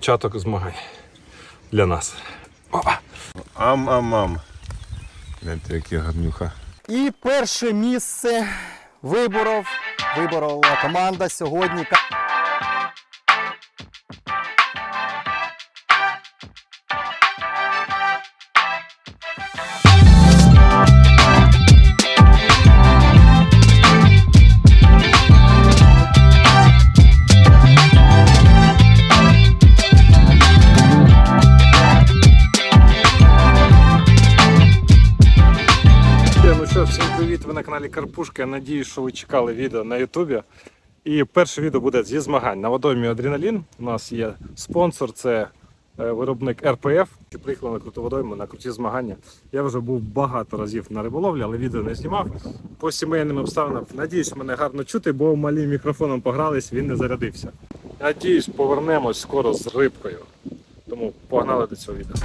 Початок змагань для нас. Опа. Ам-ам-ам. Гляньте, які гарнюха. І перше місце виборов, виборола команда сьогодні. Карпушка. Я надію, що ви чекали відео на Ютубі. І перше відео буде зі змагань на водоймі Адреналін. У нас є спонсор, це е, виробник РПФ. Приїхали на круту водойму на круті змагання. Я вже був багато разів на риболовлі, але відео не знімав. По сімейним обставинам. Надіюсь, мене гарно чути, бо малим мікрофоном погрались, він не зарядився. Надіюсь, повернемось скоро з рибкою. Тому погнали до цього відео.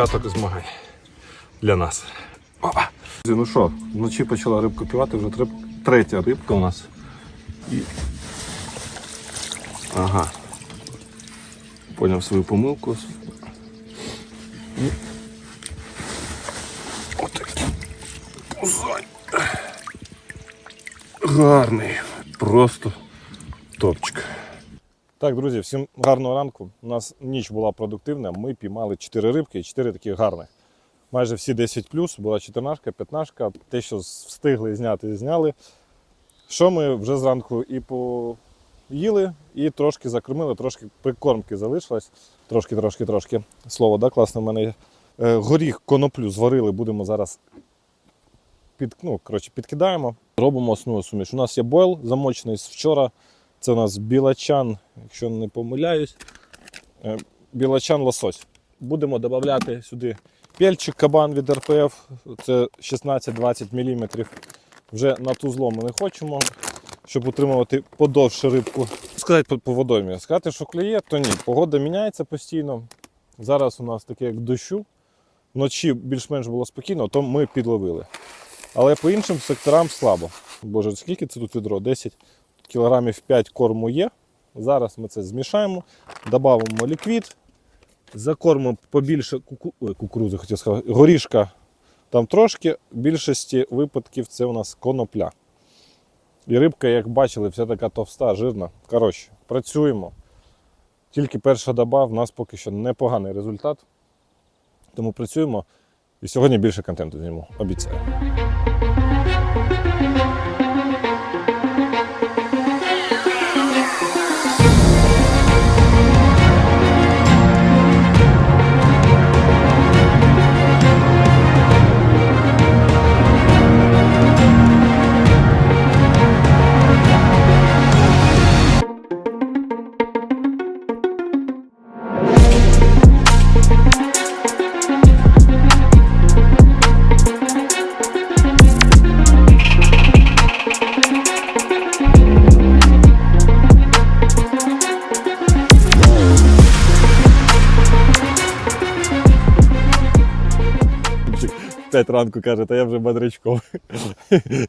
Початок змагань для нас. Опа. Ну що, вночі почала рибку півати, вже триб... третя рибка у нас. І... Ага. Поняв свою помилку. І... Отакий. Гарний. Просто топчик. Так, друзі, всім гарного ранку. У нас ніч була продуктивна. Ми піймали 4 рибки і 4 таких гарних. Майже всі 10 була 14, 15, те, що встигли зняти, зняли. Що ми вже зранку і поїли, і трошки закормили, трошки прикормки залишилось. Трошки, трошки, трошки. Слово, да, класне в мене. Е, Горіх коноплю зварили, будемо зараз під, ну, коротше, підкидаємо. Робимо основну суміш. У нас є бойл замочений з вчора. Це у нас білачан, якщо не помиляюсь. Е, Білачан лосось. Будемо додати сюди пельчик кабан від РПФ. Це 16-20 мм. Вже на тузло ми не хочемо, щоб утримувати подовше рибку. Сказати по водоймі. Сказати, що клює, то ні. Погода міняється постійно. Зараз у нас таке як дощу. Вночі більш-менш було спокійно, то ми підловили. Але по іншим секторам слабо. Боже, скільки це тут відро? 10 кілограмів 5 корму є. Зараз ми це змішаємо, додамо ліквід, закормимо побільше куку... Ой, кукурузи, хотів сказати, горішка. Там трошки, в більшості випадків це у нас конопля. І рибка, як бачили, вся така товста, жирна. Коротше, працюємо. Тільки перша доба, в нас поки що непоганий результат. Тому працюємо. І сьогодні більше контенту зніму, обіцяю. П'ять ранку каже, та я вже бодрячком.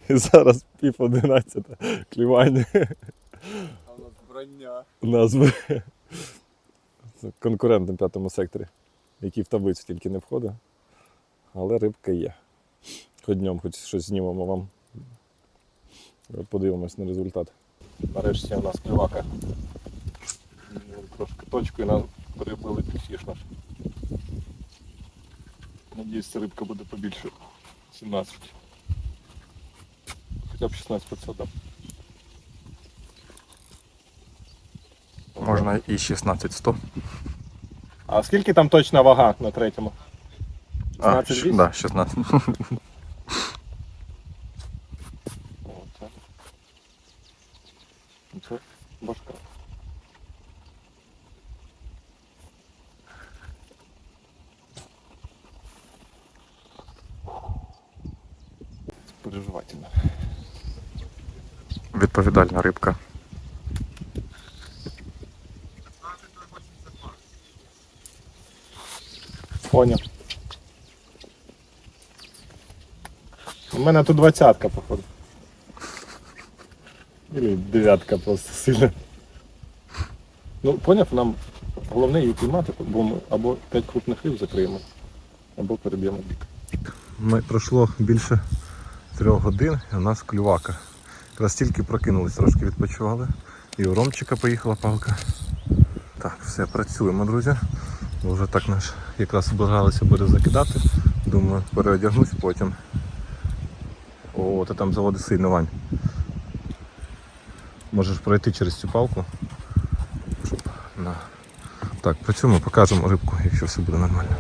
І зараз пів одинадцята клювання. А у нас броня. Назви. Конкурент на п'ятому секторі, який в таблицю тільки не входить. Але рибка є. Хоч днем, хоч щось знімемо вам. Подивимось на результат. Нарешті у нас клювака. Трошки точкою нам перебили піксіш наш. Надіюсь, ця рибка буде побільше 17. Хоча б 16 500. Можна і 16-100. А скільки там точна вага на третьому? 16 а, да, 16. переживательно. Відповідальна рибка. Поняв. У мене тут двадцятка, походу. Или дев'ятка просто сильно. Ну, поняв, нам головне її піймати, бо ми або 5 крупних риб закриємо, або переб'ємо бік. Ми пройшло більше трьох годин, і у нас клювака. Якраз тільки прокинулись, трошки відпочивали. І у Ромчика поїхала палка. Так, все, працюємо, друзі. Вже так наш якраз збиралися буде закидати. Думаю, переодягнусь потім. О, ти там заводи сильно Вань. Можеш пройти через цю палку. Щоб... На. Так, працюємо, покажемо рибку, якщо все буде нормально.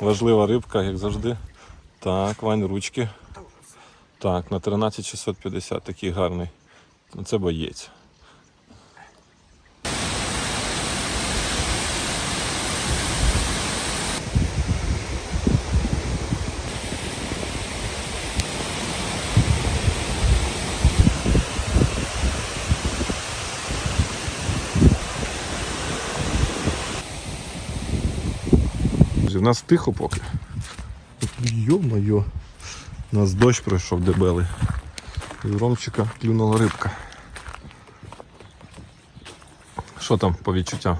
Важлива рибка, як завжди. Так, Вань, ручки. Так, на 13650 такий гарний. Ну, Це боєць. У нас тихо поки. Йо-моє. У нас дощ пройшов дебелий. І Ромчика клюнула рибка. Що там по відчуттям?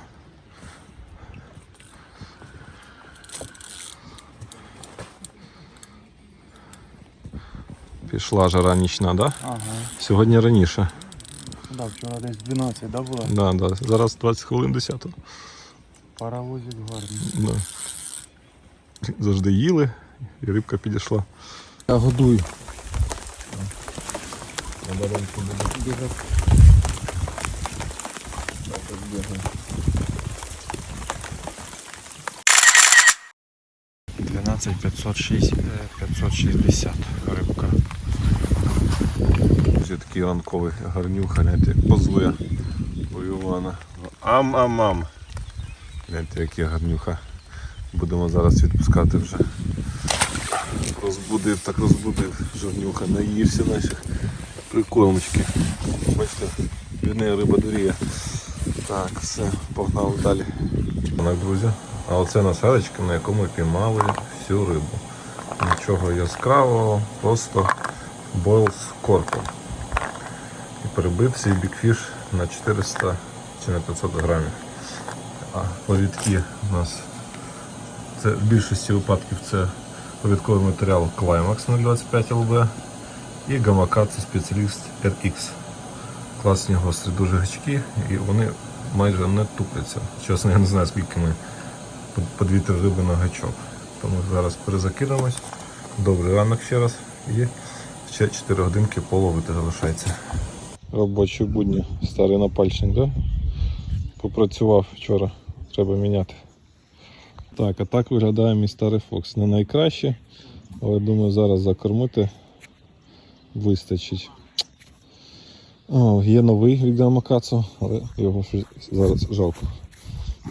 Пішла жара нічна, да? Ага. Сьогодні раніше. Да, вчора десь 12, да, було? Да, да. Зараз 20 хвилин 10. Паровозик гарний. Да. Завжди їли, і рибка підійшла. Я годую. Двенадцать пятьсот шестьдесят рибка. Ось такий ранковий гарнюха, гляньте, як позує у Ам-ам-ам. Гляньте, який гарнюха. Будемо зараз відпускати вже. Розбудив, так розбудив жирнюха, наївся наших прикормочки. Бачите, риба дуріє. Так, все, погнали далі. Так, друзі. А оце насадочка, на якому піймали всю рибу. Нічого яскравого, просто бойл з корком. І перебив цей бікфіш на 400 чи на 500 грамів. А повідки у нас це в більшості випадків це повідковий матеріал Climax 025 LB і гамака це спеціаліст RX. Класні гострі дуже гачки і вони майже не тупляться. Чесно, я не знаю скільки ми по 2-3 риби на гачок. Тому зараз перезакинемось. Добрий ранок ще раз і Ще 4 годинки половити залишається. Робочі будні. Старий напальчник, да? Попрацював вчора. Треба міняти. Так, а так виглядає мій старий Фокс. Не найкраще, але думаю, зараз закормити вистачить. О, є новий від Дамакацу, але його зараз жалко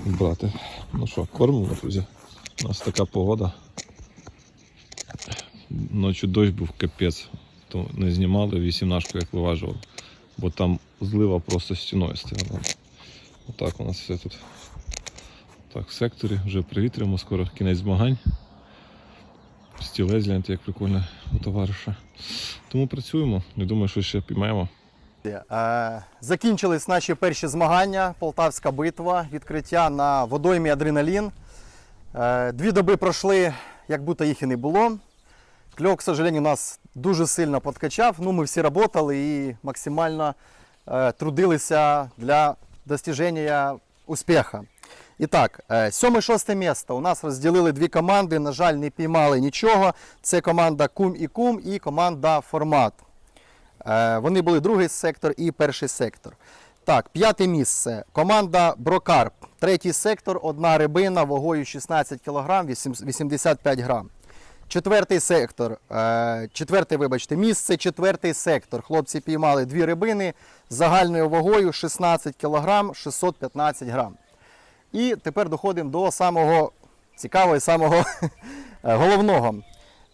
брати. Ну що, кормимо, друзі. У нас така погода. Ночі дощ був капець, то не знімали вісімнашку, як виважували, бо там злива просто стіною стояла. Отак у нас все тут. Так, в секторі вже привітряємо, скоро кінець змагань. Стілець, гляньте, як прикольно у товариша. Тому працюємо. Не думаю, що ще піймаємо. Е, Закінчились наші перші змагання, Полтавська битва, відкриття на водоймі Адреналін. Е, Дві доби пройшли, як будто їх і не було. Кльов, к сожалению, нас дуже сильно подкачав. Ну, ми всі працювали і максимально е, трудилися для достиження успіху. І так, е, сьоме-шосте місце. У нас розділили дві команди. На жаль, не піймали нічого. Це команда Кум і Кум і команда Формат. Е, Вони були другий сектор і перший сектор. Так, п'яте місце. Команда Брокарп. Третій сектор, одна рибина вагою 16 кг, 85 грам. Четвертий сектор. е, Четверте, вибачте, місце, четвертий сектор. Хлопці піймали дві рибини загальною вагою 16 кг, 615 грам. І тепер доходимо до самого цікавого і самого головного.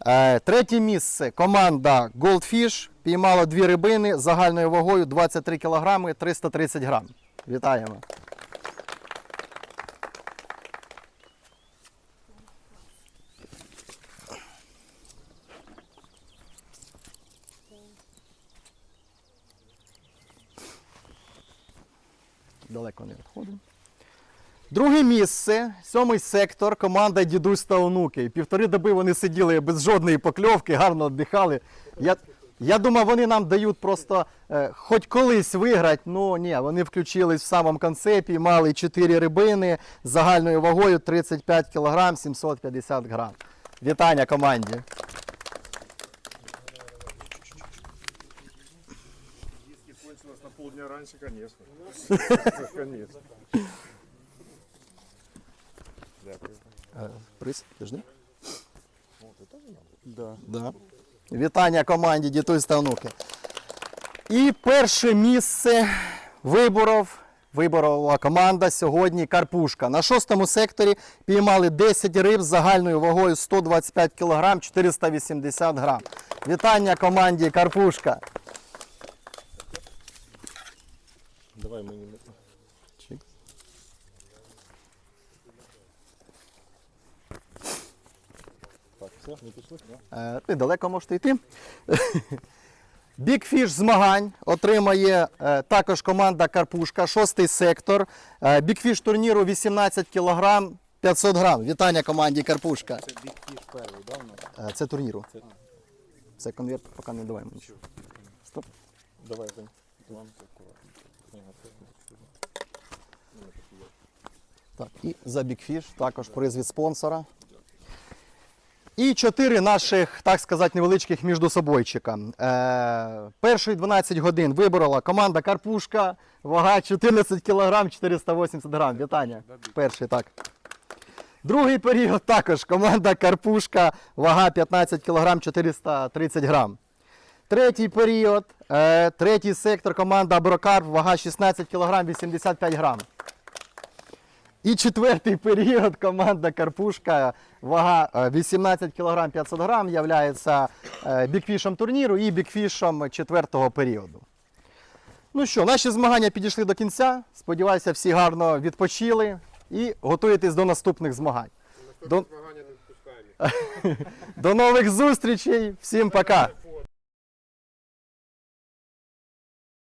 Е, Третє місце команда Goldfish піймала дві рибини загальною вагою 23 кг 330 грам. Вітаємо. Далеко не відходимо. Друге місце, сьомий сектор, команда Дідусь та онуки. Півтори доби вони сиділи без жодної покльовки, гарно віддихали. Я, я думав, вони нам дають просто е, хоч колись виграти. Ну ні, вони включились в самому концепті, мали 4 рибини з загальною вагою 35 кг 750 грам. Вітання команді. кончилось на полдня раньше, конечно. Конечно. Е, Приз, подожди. Да. Да. Вітання команді Дідусь та онуки. І перше місце виборов. Виборова команда сьогодні Карпушка. На шостому секторі піймали 10 риб з загальною вагою 125 кг 480 грам. Вітання команді Карпушка. Давай мені. Так, все, не пішли? Е, Ви далеко можете йти. Бікфіш змагань отримає е, також команда Карпушка, шостий сектор. Е, Бікфіш турніру 18 кг 500 грам. Вітання команді Карпушка. Це бікфіш перший, да? Це турніру. Це конверт, поки не давай мені. Стоп. Давай, Вань. Так, і за бікфіш також приз від спонсора. І чотири наших, так сказати, невеличких міждособойчика. Е, перший 12 годин виборола команда Карпушка, вага 14 кг 480 грам. Вітання. Перший, так. Другий період також команда Карпушка, вага 15 кг 430 грам. Третій період, е, третій сектор команда Брокарп, вага 16 кг 85 грам. І четвертий період команда Карпушка, вага е, 18 кг 500 грам, являється е, бікфішем турніру і бікфішем четвертого періоду. Ну що, наші змагання підійшли до кінця. Сподіваюся, всі гарно відпочили і готуєтесь до наступних змагань. До, до нових зустрічей. Всім пока!